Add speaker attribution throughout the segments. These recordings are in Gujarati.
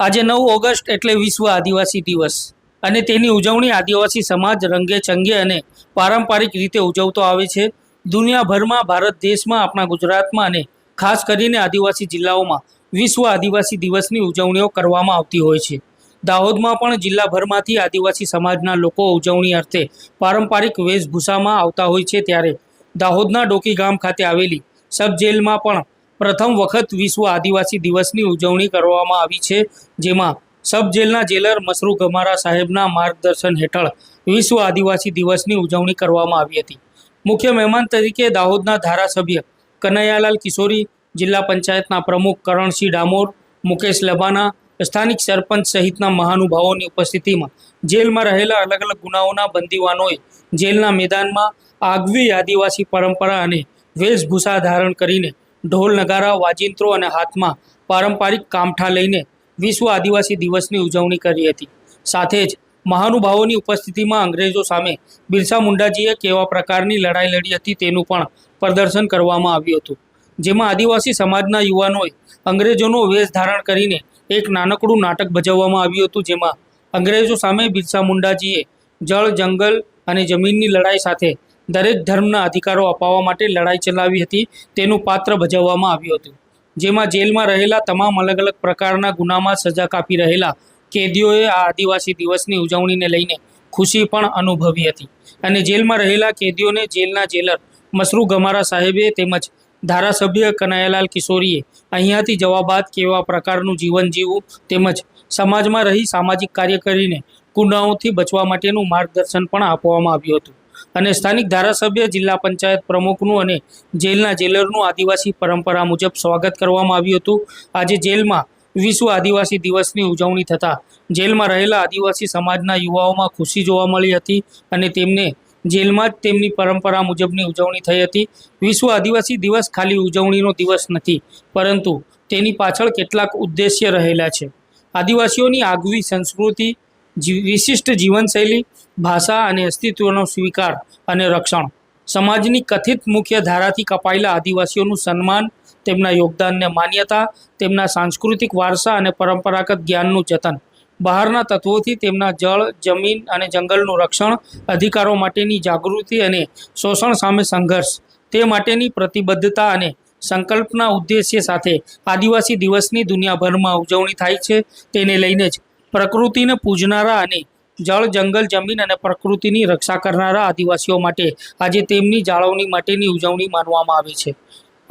Speaker 1: આજે નવ ઓગસ્ટ એટલે વિશ્વ આદિવાસી દિવસ. અને તેની ઉજવણી આદિવાસી સમાજ રંગે ચંગે અને પારંપરિક રીતે ઉજવતો આવે છે. દુનિયાભરમાં ભારત દેશમાં, આપણા ગુજરાતમાં અને ખાસ કરીને આદિવાસી જિલ્લાઓમાં વિશ્વ આદિવાસી દિવસની ઉજવણીઓ કરવામાં આવતી હોય છે. દાહોદમાં પણ જિલ્લાભરમાંથી આદિવાસી સમાજના લોકો ઉજવણી અર્થે પારંપરિક વેશભૂષામાં આવતા હોય છે. ત્યારે દાહોદના ડોકી ગામ ખાતે આવેલી સબ જેલમાં પણ પ્રથમ વખત વિશ્વ આદિવાસી દિવસની ઉજવણી કરવામાં આવી છે, જેમાં સબ જેલના જેલર મસરૂ ગમારા સાહેબના માર્ગદર્શન હેઠળ વિશ્વ આદિવાસી દિવસની ઉજવણી કરવામાં આવી હતી. મુખ્ય મહેમાન તરીકે દાહોદના ધારાસભ્ય કનૈયાલાલ કિશોરી, જિલ્લા પંચાયતના પ્રમુખ કરણસિંહ ડામોર, મુકેશ લબાના, સ્થાનિક સરપંચ સહિતના મહાનુભાવોની ઉપસ્થિતિમાં જેલમાં રહેલા અલગ અલગ ગુનાઓના બંદીવાનોએ જેલના મેદાનમાં આગવી આદિવાસી પરંપરા અને વેશભૂષા ધારણ કરીને ઢોલ નગારા, વાજિંત્રો અને હાથમાં પારંપરિક કામઠા લઈને વિશ્વ આદિવાસી દિવસની ઉજવણી કરી હતી. સાથે જ મહાનુભાવોની ઉપસ્થિતિમાં અંગ્રેજો સામે બિરસા મુંડાજીએ કેવા પ્રકારની લડાઈ લડી હતી તેનું પણ પ્રદર્શન કરવામાં આવ્યું હતું. જેમાં આદિવાસી સમાજના યુવાનોએ અંગ્રેજોનો વેશ ધારણ કરીને એક નાનકડું નાટક ભજવવામાં આવ્યું હતું, જેમાં અંગ્રેજો સામે બિરસા મુંડાજીએ જળ, જંગલ અને જમીનની લડાઈ સાથે દરેક ધર્મના અધિકારો અપાવવા માટે લડાઈ ચલાવી હતી, તેનું પાત્ર ભજવવામાં આવ્યું હતું. જેમાં જેલમાં રહેલા તમામ અલગ અલગ પ્રકારના ગુનામાં સજા કાપી રહેલા કેદીઓએ આ આદિવાસી દિવસની ઉજવણીને લઈને ખુશી પણ અનુભવી હતી. અને જેલમાં રહેલા કેદીઓને જેલના જેલર મસરૂ ગમારા સાહેબે તેમજ ધારાસભ્ય કનૈયાલાલ કિશોરીએ અહીંયાથી જવા બાદ કેવા પ્રકારનું જીવન જીવવું તેમજ સમાજમાં રહી સામાજિક કાર્ય કરીને ગુનાઓથી બચવા માટેનું માર્ગદર્શન પણ આપવામાં આવ્યું હતું. અને સ્થાનિક ધારાસભ્ય, જિલ્લા પંચાયત પ્રમુખનું અને જેલના જેલરનું આદિવાસી પરંપરા મુજબ સ્વાગત કરવામાં આવ્યું હતું. આજે જેલમાં વિશ્વ આદિવાસી દિવસની ઉજવણી થતાં જેલમાં રહેલા આદિવાસી સમાજના યુવાઓમાં ખુશી જોવા મળી હતી અને તેમને જેલમાં જ તેમની પરંપરા મુજબની ઉજવણી થઈ હતી. વિશ્વ આદિવાસી દિવસ ખાલી ઉજવણીનો દિવસ નથી, પરંતુ તેની પાછળ કેટલાક ઉદ્દેશ્ય રહેલા છે. આદિવાસીઓની આગવી સંસ્કૃતિ વિશિષ્ટ જીવનશૈલી, ભાષા અને અસ્તિત્વનો સ્વીકાર અને રક્ષણ. સમાજની કથિત મુખ્ય ધારાથી કપાયેલા આદિવાસીઓનું સન્માન, તેમના યોગદાનને માન્યતા, તેમના સાંસ્કૃતિક વારસા અને પરંપરાગત જ્ઞાનનું જતન. બહારના તત્વોથી તેમના જળ, જમીન અને જંગલનું રક્ષણ, અધિકારો માટેની જાગૃતિ અને શોષણ સામે સંઘર્ષ. તે માટેની પ્રતિબદ્ધતા અને સંકલ્પના ઉદ્દેશ્ય સાથે આદિવાસી દિવસની દુનિયાભરમાં ઉજવણી થાય છે. તેને લઈને જ પ્રકૃતિને પૂજનારા અને જળ, જંગલ, જમીન અને પ્રકૃતિની રક્ષા કરનારા આદિવાસીઓ માટે આજે તેમની જાળવણી માટેની ઉજવણી માનવામાં આવે છે.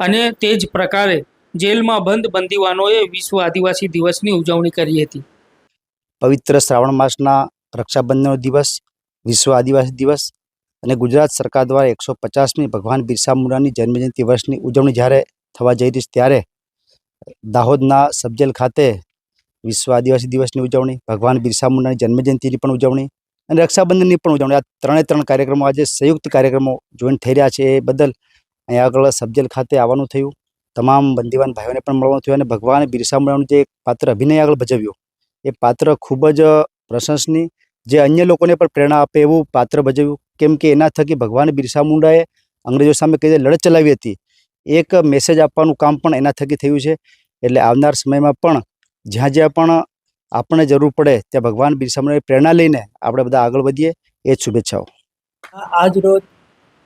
Speaker 1: અને તે જ પ્રકારે જેલમાં બંધ બંદીવાનોએ વિશ્વ આદિવાસી દિવસની ઉજવણી કરી હતી.
Speaker 2: પવિત્ર શ્રાવણ માસના રક્ષાબંધનનો દિવસ, વિશ્વ આદિવાસી દિવસ અને ગુજરાત સરકાર દ્વારા એકસો પચાસમી ભગવાન બિરસા મુંડાની જન્મજયંતિ વર્ષની ઉજવણી જ્યારે થવા જઈ રહી છે ત્યારે દાહોદના સબજેલ ખાતે વિશ્વ આદિવાસી દિવસની ઉજવણી, ભગવાન બિરસા મુંડાની જન્મજયંતિની પણ ઉજવણી અને રક્ષાબંધનની પણ ઉજવણી. આ ત્રણે ત્રણ કાર્યક્રમો આજે સંયુક્ત કાર્યક્રમો જોઈન્ટ થઈ રહ્યા છે. એ બદલ અહીંયા આગળ સબજેલ ખાતે આવવાનું થયું. તમામ બંદીવાન ભાઈઓને પણ મળવાનું થયું અને ભગવાન બિરસા મુંડાનું જે પાત્ર અભિનય આગળ ભજવ્યું. એ પાત્ર ખૂબ જ પ્રશંસનીય, જે અન્ય લોકોને પણ પ્રેરણા આપે એવું પાત્ર ભજવ્યું. કેમ કે એના થકી ભગવાન બિરસા મુંડાએ અંગ્રેજો સામે કઈ રીતે લડત ચલાવી હતી, એક મેસેજ આપવાનું કામ પણ એના થકી થયું છે. એટલે આવનાર સમયમાં પણ જ્યાં જ્યાં પણ આપણને જરૂર પડે ત્યાં ભગવાન બિરસા પ્રેરણા લઈને આપણે બધા આગળ વધીએ. એ શુભેચ્છાઓ.
Speaker 3: આજ રોજ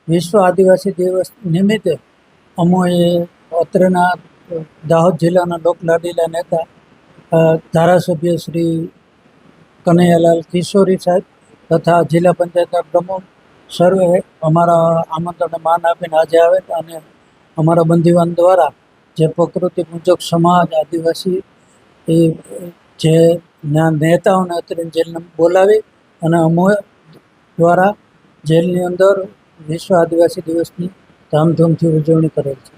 Speaker 3: વિશ્વ આદિવાસી દિવસ નિમિત્તે અમોએ અત્રના દાહોદ જિલ્લાના લોકલાડીલા નેતા ધારાસભ્ય શ્રી કનૈયાલાલ કિશોરી સાહેબ તથા જિલ્લા પંચાયતના પ્રમુખ સર્વે અમારા આમંત્રણને માન આપીને આજે આવે અને અમારા બંદીવાન દ્વારા જે પ્રકૃતિ મુજબ સમાજ, આદિવાસી એ જે ના નેતાઓને અત્યારે જેલને બોલાવી અને અમો દ્વારા જેલની અંદર વિશ્વ આદિવાસી દિવસની ધામધૂમથી ઉજવણી કરેલ છે.